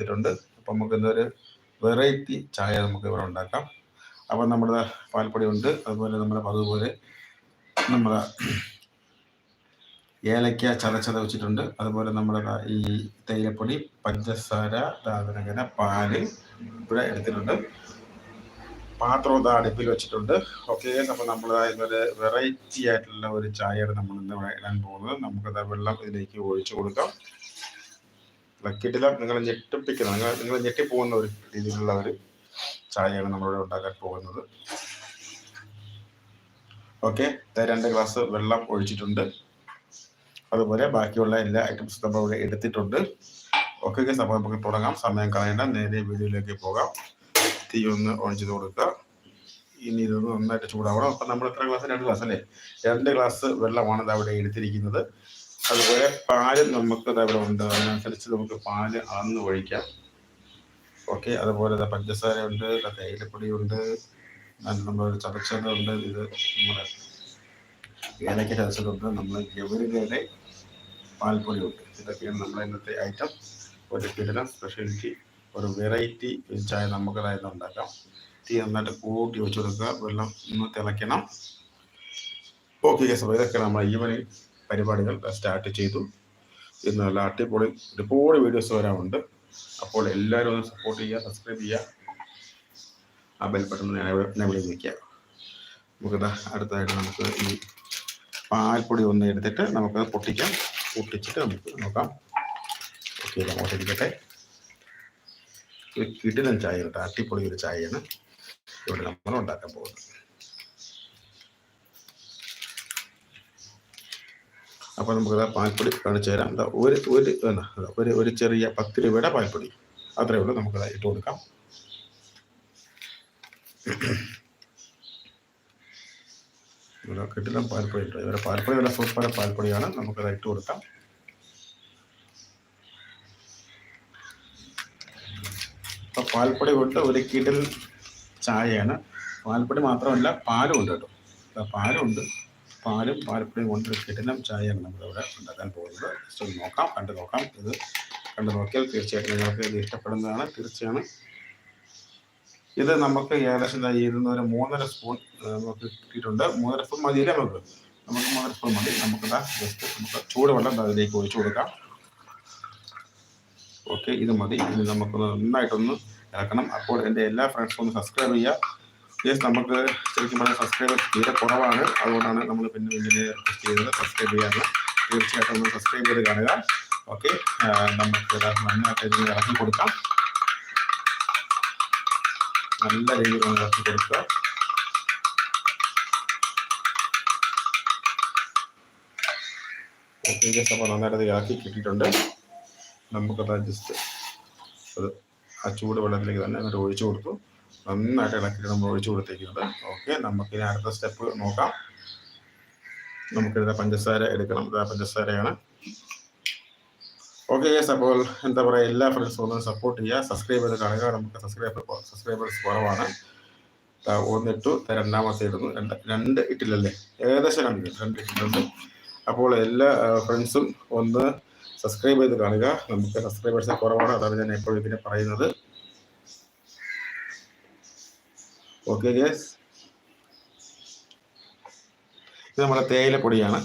എടുത്തിട്ടുണ്ട്. അപ്പം നമുക്ക് ഇന്നൊരു വെറൈറ്റി ചായ നമുക്ക് ഇവിടെ ഉണ്ടാക്കാം. അപ്പം നമ്മുടെ പാൽപ്പൊടി ഉണ്ട്. അതുപോലെ നമ്മുടെ പതുപോലെ നമ്മുടെ ഏലക്ക ചതച്ചത വെച്ചിട്ടുണ്ട്. അതുപോലെ നമ്മുടെ ഈ തേയിലപ്പൊടി പഞ്ചസാര അതിനങ്ങനെ പാൽ ഇവിടെ എടുത്തിട്ടുണ്ട്. പാത്രം ദാ അടുപ്പിൽ വെച്ചിട്ടുണ്ട്. ഓക്കെ അപ്പോൾ നമ്മൾ ഇന്നൊരു വെറൈറ്റി ആയിട്ടുള്ള ഒരു ചായയാണ് നമ്മൾ ഇന്ന് ഇടാൻ പോകുന്നത്. നമുക്കത് വെള്ളം ഇതിലേക്ക് ഒഴിച്ചു കൊടുക്കാം. കിട്ടില്ല നിങ്ങൾ ഞെട്ടിപ്പിക്കുന്ന നിങ്ങൾ നിങ്ങൾ ഞെട്ടിപ്പോകുന്ന ഒരു രീതിയിലുള്ള ഒരു ചായയാണ് നമ്മളിവിടെ ഉണ്ടാക്കാൻ പോകുന്നത്. ഓക്കെ രണ്ട് ഗ്ലാസ് വെള്ളം ഒഴിച്ചിട്ടുണ്ട്. അതുപോലെ ബാക്കിയുള്ള എല്ലാ ഐറ്റംസും നമ്മൾ ഇവിടെ എടുത്തിട്ടുണ്ട്. ഓക്കെ ഓക്കെ അപ്പോൾ നമുക്ക് തുടങ്ങാം. സമയം കളയണ്ട. നേരെ വീഡിയോയിലേക്ക് പോകാം. തീ ഒന്ന് ഓൺ ചെയ്ത് കൊടുക്കുക. ഇനി ഇതൊന്ന് നന്നായിട്ട് ചൂടാവണം. അപ്പം നമ്മൾ എത്ര ഗ്ലാസ്? രണ്ട് ഗ്ലാസ് അല്ലേ? രണ്ട് ഗ്ലാസ് വെള്ളമാണ് അവിടെ എടുത്തിരിക്കുന്നത്. അതുപോലെ പാൽ നമുക്ക് അവിടെ ഉണ്ട്. അതിനനുസരിച്ച് നമുക്ക് പാൽ അളന്ന് ഒഴിക്കാം. ഓക്കെ അതുപോലെ ദാ പഞ്ചസാര ഉണ്ട് ദാ തേയിലപ്പൊടിയുണ്ട് നമ്മൾ ചതച്ചതുണ്ട് ഇത് നമ്മുടെ ഏലയ്ക്ക് ചതച്ചതുണ്ട് നമ്മൾ ഗവരുകയുടെ പാൽപ്പൊടിയുണ്ട് ഇതൊക്കെയാണ് നമ്മുടെ ഇന്നത്തെ ഐറ്റം ഒരു കിടലം സ്പെഷ്യാലിറ്റി ഒരു വെറൈറ്റി ചായ നമുക്കതായത് ഉണ്ടാക്കാം. തീ നന്നായിട്ട് കൂട്ടി വെച്ച് കൊടുക്കുക. വെള്ളം ഒന്ന് തിളയ്ക്കണം. ഓക്കെ അപ്പോൾ ഇതൊക്കെ നമ്മൾ ഈവനിങ് പരിപാടികൾ സ്റ്റാർട്ട് ചെയ്തു. ഇന്ന് നല്ല അടിപൊളി ഒരുപാട് വീഡിയോസ് വരാറുണ്ട്. അപ്പോൾ എല്ലാവരും ഒന്ന് സപ്പോർട്ട് ചെയ്യുക സബ്സ്ക്രൈബ് ചെയ്യുക. ആ ബെൽ ബട്ടൺ എവിടെ നിൽക്കുക നമുക്കിതാ അടുത്തായിട്ട് നമുക്ക് ഈ പാൽപ്പൊടി ഒന്ന് എടുത്തിട്ട് നമുക്കത് പൊട്ടിക്കാം. പൊട്ടിച്ചിട്ട് നമുക്ക് നോക്കാം. ഓക്കെ അങ്ങോട്ട് ഇരിക്കട്ടെ. ഒരു കിടിലൻ ചായ കേട്ടോ അട്ടിപ്പൊളി ഒരു ചായയാണ്. ഇവിടെ നമ്മൾ ഉണ്ടാക്കാൻ പോകുന്നത്. അപ്പോൾ നമുക്ക് പാൽപ്പൊടി കാണിച്ചു തരാം. ഒരു ഒരു ഒരു ഒരു ചെറിയ പത്ത് രൂപയുടെ പാൽപ്പൊടി. അത്രയേ ഉള്ളൂ നമുക്കത് ഇട്ട് കൊടുക്കാം. ഇവിടെ കിട്ടില്ല പാൽപ്പൊടി ഉണ്ട്? ഇവരെ പാൽപ്പൊടി നല്ല സൂപ്പർ പാൽപ്പൊടിയാണ്. നമുക്കത് ഇട്ട് കൊടുക്കാം. അപ്പോൾ പാൽപ്പൊടി കൊണ്ട് ഒരു കിടൽ ചായയാണ്. പാൽപ്പൊടി മാത്രമല്ല പാലും ഉണ്ട് കേട്ടോ. പാലും പാലുണ്ട് പാലും പാലപ്പൊടിയും കൊണ്ട് കിടനം ചായയാണ് നമ്മളിവിടെ ഉണ്ടാക്കാൻ പോകുന്നത്. ജസ്റ്റ് ഒന്ന് നോക്കാം കണ്ടു നോക്കാം. ഇത് കണ്ടു നോക്കിയാൽ തീർച്ചയായിട്ടും നിങ്ങൾക്ക് ഇത് ഇഷ്ടപ്പെടുന്നതാണ്. തീർച്ചയാണ്. ഇത് നമുക്ക് ഏകദേശം ചെയ്യുന്ന ഒരു മൂന്നര സ്പൂൺ നമുക്ക് കിട്ടിയിട്ടുണ്ട്. മൂന്നര സ്പൂൺ മതിയില്ലേ നമുക്ക്? നമുക്ക് മൂന്നര സ്പൂൺ മതി. നമുക്ക് ജസ്റ്റ് നമുക്ക് ചൂടുവെള്ളം അതിലേക്ക് ഒഴിച്ചു കൊടുക്കാം. ഓക്കെ ഇത് മതി. ഇനി നമുക്ക് നന്നായിട്ടൊന്ന് ഇറക്കണം അപ്പോൾ എന്റെ എല്ലാ ഫ്രണ്ട്സും ഒന്ന് സബ്സ്ക്രൈബ് ചെയ്യുക. യെസ് നമുക്ക് ശരിക്കും പറഞ്ഞാൽ സബ്സ്ക്രൈബേഴ്സ് തീരെ കുറവാണ്. അതുകൊണ്ടാണ് നമ്മൾ പിന്നെ ഇങ്ങനെ റിക്വസ്റ്റ് ചെയ്തത്. സബ്സ്ക്രൈബ് ചെയ്യാറ് തീർച്ചയായിട്ടും ഒന്ന് സബ്സ്ക്രൈബ് ചെയ്ത് കാണുക. ഓക്കെ നമുക്ക് നന്നായിട്ട് ഇതിന് ഇറക്കി കൊടുക്കാം. നല്ല രീതിയിൽ ഒന്ന് ഇറക്കി കൊടുക്കുക. നന്നായിട്ട് ഇറക്കി കിട്ടിയിട്ടുണ്ട്. നമുക്കത് ജസ്റ്റ് അത് ആ ചൂട് വെള്ളത്തിലേക്ക് തന്നെ എന്നിട്ട് ഒഴിച്ചു കൊടുത്തു. നന്നായിട്ട് ഇളക്കിയിട്ട് നമ്മൾ ഒഴിച്ചു കൊടുത്തേക്കുന്നത്. ഓക്കെ നമുക്ക് ഇനി അടുത്ത സ്റ്റെപ്പ് നോക്കാം. നമുക്ക് ഇതാ പഞ്ചസാര എടുക്കണം. ഇതാ പഞ്ചസാരയാണ്. ഓക്കെ യെസ് അപ്പോൾ എന്താ പറയുക എല്ലാ ഫ്രണ്ട്സും ഒന്ന് സപ്പോർട്ട് ചെയ്യുക. സബ്സ്ക്രൈബ് ചെയ്ത് കാണുക. നമുക്ക് സബ്സ്ക്രൈബർ സബ്സ്ക്രൈബേഴ്സ് കുറവാണ്. ഒന്നിട്ടു രണ്ടാമത്തെ ഇടുന്നു. രണ്ട് രണ്ട് ഇട്ടില്ലല്ലേ? ഏകദേശം രണ്ട് രണ്ട് ഇട്ടിട്ടുണ്ട്. അപ്പോൾ എല്ലാ ഫ്രണ്ട്സും ഒന്ന് സബ്സ്ക്രൈബ് ചെയ്ത് കാണുക. നമുക്ക് സബ്സ്ക്രൈബേഴ്സ് കുറവാണ്. അതാണ് ഞാൻ എപ്പോഴും ഇതിനെ പറയുന്നത്. ഓക്കെ ഗേസ് ഇത് നമ്മുടെ തേയിലപ്പൊടിയാണ്.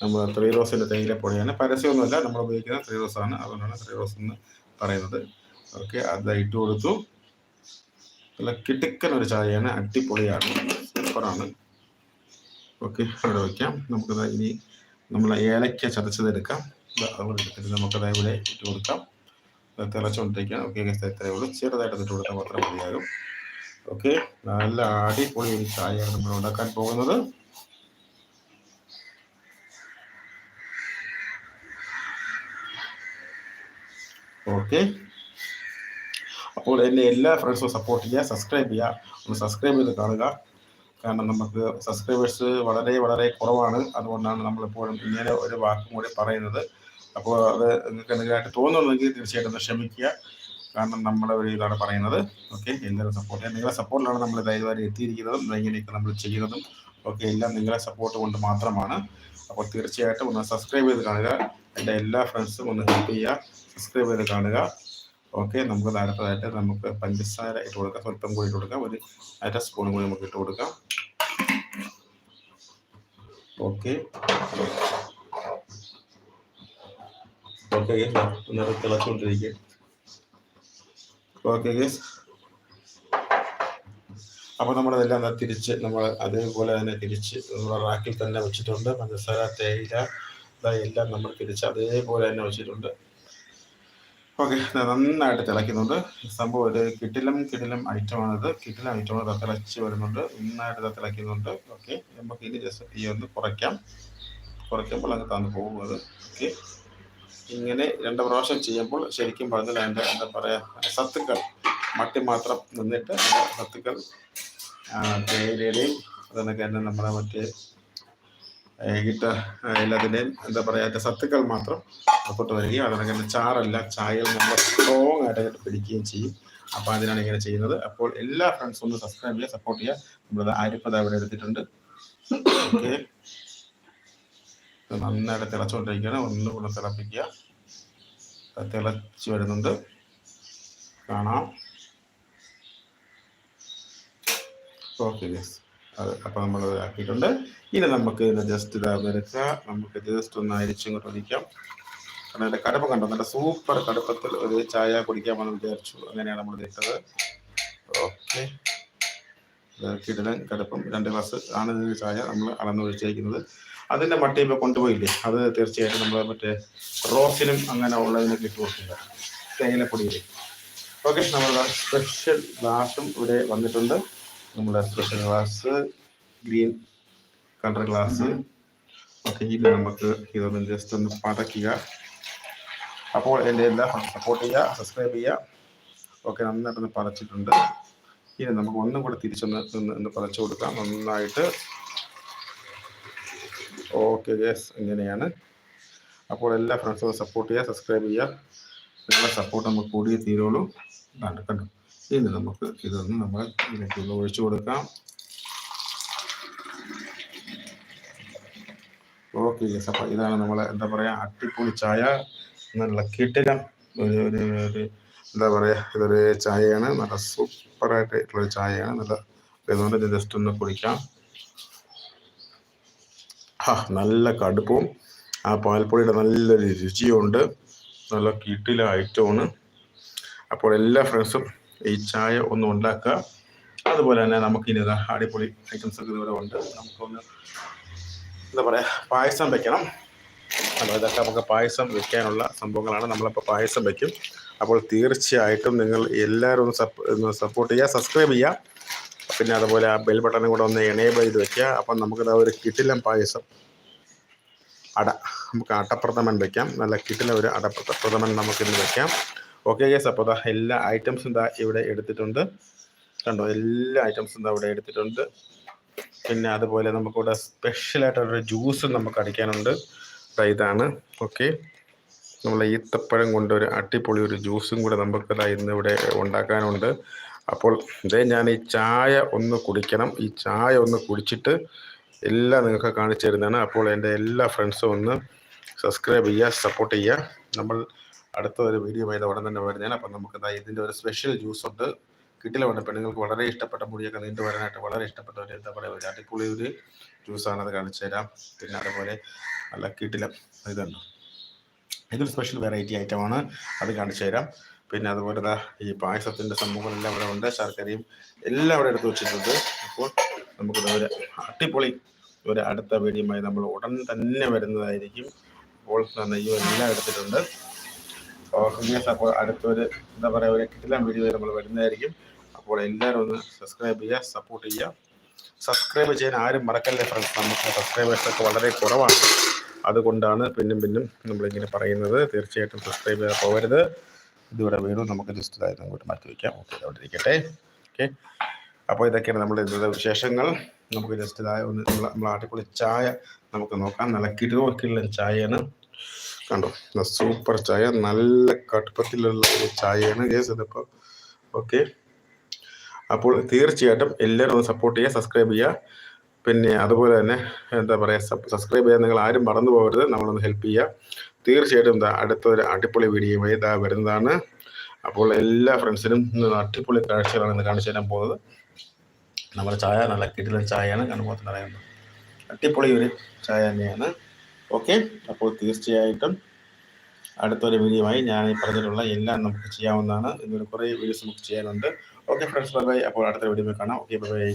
നമ്മൾ ത്രീ റോസിന്റെ തേയിലപ്പൊടിയാണ്. പരസ്യമൊന്നുമല്ല നമ്മൾ ഉപയോഗിക്കുന്ന ത്രീ റോസാണ് അതുകൊണ്ടാണ് ത്രീ റോസ് എന്ന് പറയുന്നത്. ഓക്കെ അത് ഇട്ട് കൊടുത്തു. നല്ല കിടുക്കൻ ഒരു ചായയാണ്. അടിപൊളിയാണ്. സൂപ്പറാണ്. ഓക്കെ അവിടെ വയ്ക്കാം നമുക്കത് ഇനി നമ്മൾ ഏലയ്ക്ക ചതച്ചതെടുക്കാം. എടുക്കാം എടുത്തിട്ട് നമുക്കത് ഇവിടെ ഇട്ട് കൊടുക്കാം. തിളച്ചുകൊണ്ടിരിക്കാം ഓക്കെ ഇത്രയേ ഉള്ളൂ. ചെറുതായിട്ട് ഇട്ട് കൊടുത്താൽ മാത്രം മതിയാകും. ഓക്കെ. നല്ല അടിപൊളി ഒരു ചായയാണ് നമ്മൾ ഉണ്ടാക്കാൻ പോകുന്നത്. ഓക്കെ. അപ്പോൾ എന്റെ എല്ലാ ഫ്രണ്ട്സും സപ്പോർട്ട് ചെയ്യുക സബ്സ്ക്രൈബ് ചെയ്യുക ഒന്ന് സബ്സ്ക്രൈബ് ചെയ്ത് കാണുക. കാരണം നമുക്ക് സബ്സ്ക്രൈബേഴ്സ് വളരെ വളരെ കുറവാണ്. അതുകൊണ്ടാണ് നമ്മളിപ്പോഴും ഇങ്ങനെ ഒരു വാക്കും കൂടി പറയുന്നത്. അപ്പോൾ അത് നിങ്ങൾക്ക് എന്തെങ്കിലുമായിട്ട് തോന്നുന്നുണ്ടെങ്കിൽ തീർച്ചയായിട്ടും ക്ഷമിക്കുക. കാരണം നമ്മളെ ഒരു ഇതാണ് പറയുന്നത്. ഓക്കെ എന്തെങ്കിലും സപ്പോർട്ട് നിങ്ങളുടെ സപ്പോർട്ടിലാണ് നമ്മൾ ഇതുവരെ എത്തിയിരിക്കുന്നതും ഇങ്ങനെയൊക്കെ നമ്മൾ ചെയ്യുന്നതും ഓക്കെ എല്ലാം നിങ്ങളുടെ സപ്പോർട്ട് കൊണ്ട് മാത്രമാണ്. അപ്പോൾ തീർച്ചയായിട്ടും ഒന്ന് സബ്സ്ക്രൈബ് ചെയ്ത് കാണുക. എന്റെ എല്ലാ ഫ്രണ്ട്സും ഒന്ന് ഹെൽപ്പ് ചെയ്യുക. സബ്സ്ക്രൈബ് ചെയ്ത് കാണുക. ഓക്കെ നമുക്ക് അടുത്തതായിട്ട് നമുക്ക് പഞ്ചസാര ഇട്ട് കൊടുക്കാം. സ്വല്പം കൂടി ഇട്ട് കൊടുക്കാം. ഒരു അര സ്പൂൺ കൂടി നമുക്ക് ഇട്ട് കൊടുക്കാം. ഓക്കെ ഓക്കെ ഒന്ന് തിളച്ചുകൊണ്ടിരിക്കുക. ഓക്കെ ഗേസ് അപ്പോൾ നമ്മളതെല്ലാം തിരിച്ച് നമ്മൾ അതേപോലെ തന്നെ തിരിച്ച് നമ്മുടെ റാക്കിൽ തന്നെ വെച്ചിട്ടുണ്ട്. പഞ്ചസാര തേയില എല്ലാം നമ്മൾ തിരിച്ച് അതേപോലെ തന്നെ വെച്ചിട്ടുണ്ട്. ഓക്കെ നന്നായിട്ട് തിളയ്ക്കുന്നുണ്ട്. സംഭവം ഒരു കിടിലം കിടിലം ഐറ്റമാണിത്. കിടിലം ഐറ്റമാണ് തിളച്ച് വരുന്നുണ്ട്. നന്നായിട്ട് തിളയ്ക്കുന്നുണ്ട്. ഓക്കെ നമുക്ക് ഇനി ജസ്റ്റ് ഈ ഒന്ന് കുറയ്ക്കാം. കുറയ്ക്കുമ്പോൾ അങ്ങ് തന്നു പോകുന്നത് ഓക്കെ ഇങ്ങനെ രണ്ട് പ്രാവശ്യം ചെയ്യുമ്പോൾ ശരിക്കും പറഞ്ഞാൽ അതിന്റെ എന്താ പറയുക സത്തുക്കൾ മട്ടി മാത്രം നിന്നിട്ട് അതിന്റെ സത്തുക്കൾ തേയിലയുടെയും അതൊക്കെ തന്നെ നമ്മുടെ മറ്റേ ഇട്ട എല്ലാത്തിന്റെയും എന്താ പറയുക അതിന്റെ സത്തുക്കൾ മാത്രം പുറത്തോട്ട് വരികയും അതിനൊക്കെ തന്നെ ചാറല്ല ചായയിൽ നമ്മൾ സ്ട്രോങ് ആയിട്ട് അങ്ങോട്ട് പിടിക്കുകയും ചെയ്യും. അപ്പോൾ അതിനാണ് ഇങ്ങനെ ചെയ്യുന്നത്. അപ്പോൾ എല്ലാ ഫ്രണ്ട്സും ഒന്ന് സബ്സ്ക്രൈബ് ചെയ്യുക സപ്പോർട്ട് ചെയ്യുക. നമ്മളത് ആരിപ്പത് അവിടെ എടുത്തിട്ടുണ്ട്. ഓക്കെ നന്നായിട്ട് തിളച്ചുകൊണ്ടിരിക്കുകയാണ് ഒന്നുകൂടെ തിളപ്പിക്കുക. തിളച്ച് വരുന്നുണ്ട്. കാണാം. ഓക്കെ ഗസ് അത് അപ്പോൾ നമ്മൾ ആക്കിയിട്ടുണ്ട്. ഇനി നമുക്ക് ഇതിനെ ജസ്റ്റ് ഇതാ വരക്കുക നമുക്ക് ജസ്റ്റ് ഒന്ന് അരിച്ചും ഇങ്ങോട്ട് ഒഴിക്കാം. കാരണം അതിന്റെ കടുപ്പം കണ്ടോ? നല്ല സൂപ്പർ കടുപ്പത്തിൽ ഒരു ചായ കുടിക്കാമെന്ന് വിചാരിച്ചു. അങ്ങനെയാണ് നമ്മൾ ഇട്ടത്. ഓക്കെ കിടലൻ കടുപ്പം. രണ്ട് ഗ്ലാസ് ആണ് ചായ. നമ്മൾ അളന്ന് ഒഴിച്ചേക്കുന്നത്. അതിന്റെ മട്ടി ഇപ്പോൾ കൊണ്ടുപോയില്ലേ? അത് തീർച്ചയായിട്ടും നമ്മൾ മറ്റേ റോസിനും അങ്ങനെ ഉള്ളതിനൊക്കെ ഇട്ട് കൊടുക്കില്ല തേയിലപ്പൊടിയിൽ ഓക്കെ നമ്മുടെ സ്പെഷ്യൽ ഗ്ലാസും ഇവിടെ വന്നിട്ടുണ്ട്. നമ്മുടെ special glass green colour glass okay ഇത് നമുക്ക് ഇതൊന്ന് ജസ്റ്റ് ഒന്ന് പതക്കുക അപ്പോൾ എന്റെ എല്ലാം സപ്പോർട്ട് ചെയ്യുക സബ്സ്ക്രൈബ് ചെയ്യുക. ഓക്കെ നന്നായിട്ടൊന്ന് പതച്ചിട്ടുണ്ട്. ഇനി നമുക്ക് ഒന്നും കൂടെ തിരിച്ചൊന്ന് ഒന്ന് പതച്ചു കൊടുക്കാം. നന്നായിട്ട് ഓക്കെ യെസ് ഇങ്ങനെയാണ്. അപ്പോൾ എല്ലാ ഫ്രണ്ട്സും സപ്പോർട്ട് ചെയ്യുക സബ്സ്ക്രൈബ് ചെയ്യുക. നിങ്ങളുടെ സപ്പോർട്ട് നമുക്ക് കൂടിയേ തീരുള്ളൂ. കണ്ടു കണ്ടു. ഇനി നമുക്ക് ഇതൊന്ന് നമ്മൾ ഒന്ന് ഒഴിച്ചു കൊടുക്കാം. ഓക്കെ യെസ് അപ്പോൾ ഇതാണ് നമ്മൾ എന്താ പറയുക അട്ടിപ്പൊളി ചായ. നല്ല കിട്ടില്ല ഒരു ഒരു ഒരു എന്താ പറയുക ഇതൊരു ചായയാണ്. നല്ല സൂപ്പറായിട്ടുള്ള ഒരു ചായയാണ്. നല്ല ഇതുകൊണ്ട് ജസ്റ്റ് ഒന്ന് കുടിക്കാം. ആ നല്ല കടുപ്പവും ആ പാൽപ്പൊടിയുടെ നല്ലൊരു രുചിയുണ്ട് നല്ല കിട്ടില ഐറ്റമാണ്. അപ്പോൾ എല്ലാ ഫ്രണ്ട്സും ഈ ചായ ഒന്ന് ഉണ്ടാക്കുക. അതുപോലെ തന്നെ നമുക്കിനി അടിപൊളി ഐറ്റംസ് ഒക്കെ ഇവിടെ ഉണ്ട്. നമുക്കൊന്ന് എന്താ പറയുക പായസം വെക്കണം. അപ്പോൾ ഇതൊക്കെ നമുക്ക് പായസം വെക്കാനുള്ള സംഭവങ്ങളാണ്. നമ്മളിപ്പോൾ പായസം വെക്കും. അപ്പോൾ തീർച്ചയായിട്ടും നിങ്ങൾ എല്ലാവരും ഒന്ന് സപ്പോർട്ട് ചെയ്യുക സബ്സ്ക്രൈബ് ചെയ്യുക. പിന്നെ അതുപോലെ ആ ബെൽ ബട്ടണും കൂടെ ഒന്ന് എനേബിൾ ചെയ്ത് വെക്കുക. അപ്പം നമുക്കിത് ഒരു കിട്ടിലൻ പായസം. അട നമുക്ക് അടപ്രഥമൻ വെക്കാം. നല്ല കിട്ടില ഒരു അടപ്രഥമൻ നമുക്കിന്ന് വെക്കാം. ഓക്കെ ഗേസ് അപ്പോൾ ദാ എല്ലാ ഐറ്റംസും ദാ ഇവിടെ എടുത്തിട്ടുണ്ട്. കണ്ടോ എല്ലാ ഐറ്റംസും ദാ ഇവിടെ എടുത്തിട്ടുണ്ട്. പിന്നെ അതുപോലെ നമുക്കിവിടെ സ്പെഷ്യലായിട്ടൊരു ജ്യൂസും നമുക്ക് അടിക്കാനുണ്ട്. ഇതാണ്. ഓക്കെ നമ്മൾ ഈത്തപ്പഴം കൊണ്ടൊരു അടിപൊളി ഒരു ജ്യൂസും കൂടെ നമുക്ക് ഇന്ന് ഇവിടെ ഉണ്ടാക്കാനുണ്ട്. അപ്പോൾ ഇതേ ഞാൻ ഈ ചായ ഒന്ന് കുടിക്കണം. ഈ ചായ ഒന്ന് കുടിച്ചിട്ട് എല്ലാം നിങ്ങൾക്ക് കാണിച്ചു തരുന്നതാണ്. അപ്പോൾ എന്റെ എല്ലാ ഫ്രണ്ട്സും ഒന്ന് സബ്സ്ക്രൈബ് ചെയ്യുക സപ്പോർട്ട് ചെയ്യുക. നമ്മൾ അടുത്ത ഒരു വീഡിയോ ആയത് ഉടൻ തന്നെ വരുന്നതാണ്. അപ്പം നമുക്ക് ഇതിന്റെ ഒരു സ്പെഷ്യൽ ജ്യൂസ് ഉണ്ട്. കിട്ടില്ല വേണ്ട പെണ്ണുങ്ങൾക്ക് വളരെ ഇഷ്ടപ്പെട്ട മുടിയൊക്കെ നീണ്ടു വരാനായിട്ട് വളരെ ഇഷ്ടപ്പെട്ട ഒരു എന്താ പറയുക ഒരു അടിപൊളി ഒരു ജ്യൂസാണ് അത് കാണിച്ചു തരാം. പിന്നെ അതുപോലെ നല്ല കിട്ടില ഇതുണ്ട്. ഇതൊരു സ്പെഷ്യൽ വെറൈറ്റി ഐറ്റമാണ് അത് കാണിച്ചു തരാം. പിന്നെ അതുപോലെ ഈ പായസത്തിന്റെ സംഭവങ്ങളെല്ലാം ഇവിടെ ഉണ്ട്. ശർക്കരയും എല്ലാം ഇവിടെ എടുത്ത് വെച്ചിട്ടുണ്ട്. അപ്പോൾ നമുക്ക് ഒരു അടിപൊളി ഒരു അടുത്ത വീഡിയോമായി നമ്മൾ ഉടൻ തന്നെ വരുന്നതായിരിക്കും. അപ്പോൾ നെയ്യും എല്ലാം എടുത്തിട്ടുണ്ട്. അപ്പോൾ അടുത്തൊരു എന്താ പറയുക ഒരു കിട്ടിലാം വീഡിയോ നമ്മൾ വരുന്നതായിരിക്കും. അപ്പോൾ എല്ലാവരും ഒന്ന് സബ്സ്ക്രൈബ് ചെയ്യുക സപ്പോർട്ട് ചെയ്യുക. സബ്സ്ക്രൈബ് ചെയ്യാൻ ആരും മറക്കല്ലേ ഫ്രണ്ട്സ് നമുക്ക് സബ്സ്ക്രൈബേഴ്സ് ഒക്കെ വളരെ കുറവാണ്. അതുകൊണ്ടാണ് പിന്നും പിന്നും നമ്മളിങ്ങനെ പറയുന്നത്. തീർച്ചയായിട്ടും സബ്സ്ക്രൈബ് ചെയ്യാൻ പോകരുത്. ഇതിവിടെ വീണ്ടും നമുക്ക് ജസ്റ്റ് ഇതായിരുന്നു അങ്ങോട്ട് മാറ്റി വയ്ക്കാം. ഓക്കെ അവിടെ ഇരിക്കട്ടെ. ഓക്കെ അപ്പോൾ ഇതൊക്കെയാണ് നമ്മുടെ ഇന്നത്തെ വിശേഷങ്ങൾ. നമുക്ക് ജസ്റ്റ് ഇതായ ഒന്ന് നമ്മൾ നമ്മൾ ആട്ടിക്കുള്ള ചായ നമുക്ക് നോക്കാം. നല്ല കിടുവൊക്കെയുള്ള ചായയാണ്. കണ്ടോ? സൂപ്പർ ചായ. നല്ല കടുപ്പത്തിലുള്ള ഒരു ചായയാണ് കേസ് ഇതിപ്പോൾ ഓക്കെ അപ്പോൾ തീർച്ചയായിട്ടും എല്ലാവരും ഒന്ന് സപ്പോർട്ട് ചെയ്യുക സബ്സ്ക്രൈബ് ചെയ്യുക. പിന്നെ അതുപോലെ തന്നെ എന്താ പറയുക സബ്സ്ക്രൈബ് ചെയ്യാൻ നിങ്ങൾ ആരും മറന്നു പോകരുത്. നമ്മളൊന്ന് ഹെൽപ്പ് ചെയ്യുക. തീർച്ചയായിട്ടും അടുത്തൊരു അടിപൊളി വീഡിയോയുമായി ഇതാ വരുന്നതാണ്. അപ്പോൾ എല്ലാ ഫ്രണ്ട്സിനും ഇന്ന് അടിപൊളി കാഴ്ചകളാണ് ഇന്ന് കാണിച്ചു തരാൻ പോകുന്നത്. നമ്മുടെ ചായ നല്ല കിടിലൻ ചായയാണ് കാണുമ്പോൾ തന്നെ അറിയുന്നത് അടിപൊളി ഒരു ചായ തന്നെയാണ്. ഓക്കെ അപ്പോൾ തീർച്ചയായിട്ടും അടുത്തൊരു വീഡിയോയുമായി ഞാൻ ഈ പറഞ്ഞിട്ടുള്ള എല്ലാം നമുക്ക് ചെയ്യാവുന്നതാണ്. ഇന്നൊരു കുറേ വീഡിയോസ് നമുക്ക് ചെയ്യാനുണ്ട്. ഓക്കെ ഫ്രണ്ട്സ് ബൈ ബൈ അപ്പോൾ അടുത്ത വീഡിയോ കാണാം. Okay bye bye